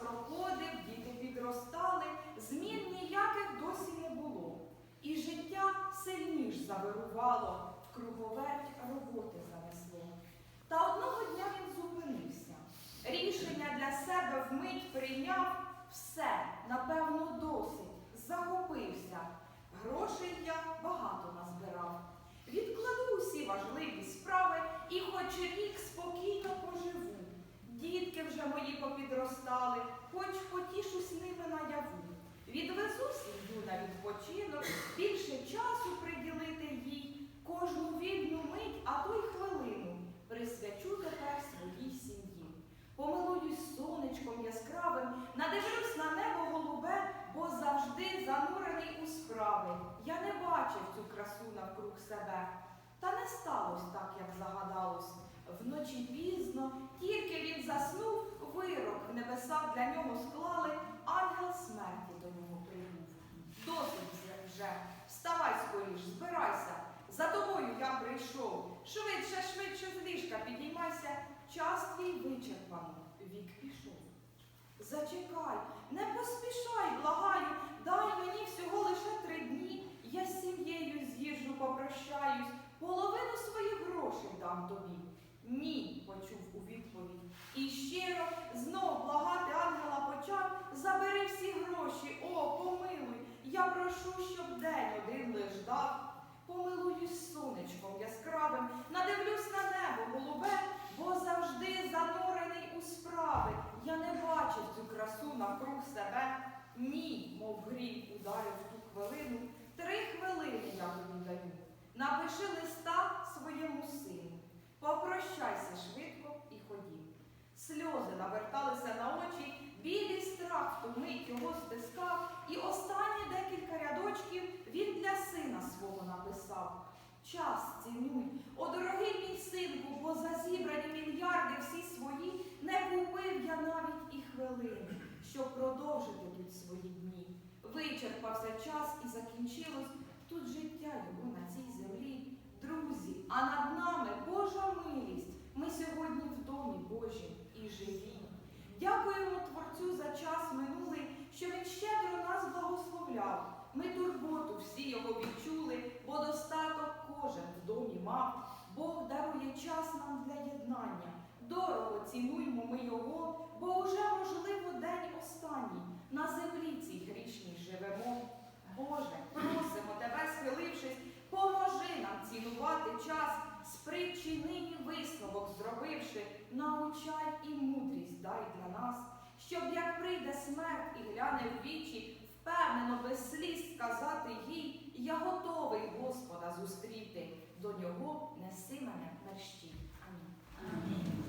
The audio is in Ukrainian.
Проходив, діти підростали, змін ніяких досі не було. І життя сильніш завирувало, в круговерть роботи занесло. Та одного дня він зупинився. Рішення для себе вмить прийняв все, напевно, досить, захопився. Грошей я багато назбирав. Дітки мої попідростали, хоч потішусь ними наяву. Відвезу сім'ю на відпочинок, більше часу приділити їй, кожну вільну мить, а то й хвилину присвячу тепер своїй сім'ї. Помилуюсь сонечком яскравим, надивлюсь на небо голубе, бо завжди занурений у справи. Я не бачив цю красу навкруг себе. Та не сталося так, як загадалось. Вночі пізно, тільки він заснув, вирок в небесах для нього склали, ангел смерті до нього прибув. Досить вже- вставай скоріш, збирайся. За тобою я прийшов. Швидше, швидше з ліжка підіймайся. Час твій вичерпано, вік пішов. Зачекай, не поспішай, благаю, дай мені всього лише три дні. Я з сім'єю з'їжджу, попрощаюсь, половину своїх грошей дам тобі. Ні, почув у відповідь. І щиро знов благати ангела почав. Забери всі гроші, о, помилуй. Я прошу, щоб день один лиш дав. Помилуюсь сонечком яскравим, надивлюсь на небо голубе, бо завжди занурений у справи. Я не бачив цю красу навкруг себе. Ні, мов грім ударив ту хвилину. Три хвилини я тобі даю. Напиши листа своєму сину. Попрощайся швидко і ходім. Сльози наверталися на очі, білий страх в ту мить його стискав, і останні декілька рядочків він для сина свого написав. Час цінуй, о дорогий мій синку, бо за зібрані мільярди всі свої не купив я навіть і хвилини, щоб продовжити тут свої дні. Вичерпався час і закінчилось тут життя його на цій землі. Друзі, а над нами Божа милість. Ми сьогодні в домі Божім і живі. Дякуємо Творцю за час минулий, що він щедро нас благословляв. Ми турботу всі його відчули, бо достаток кожен в домі мав. Бог дарує час нам для єднання. Дорого цінуємо ми його, бо уже можливо день останній. На землі цій грішній живемо. Боже, просимо тебе, схилившись, поможи нам цінувати час, нині висновок зробивши, научай і мудрість дай для нас, щоб як прийде смерть і гляне в вічі, впевнено без сліз сказати їй, я готовий Господа зустріти, до нього неси мене мерщі. Амінь. Амінь.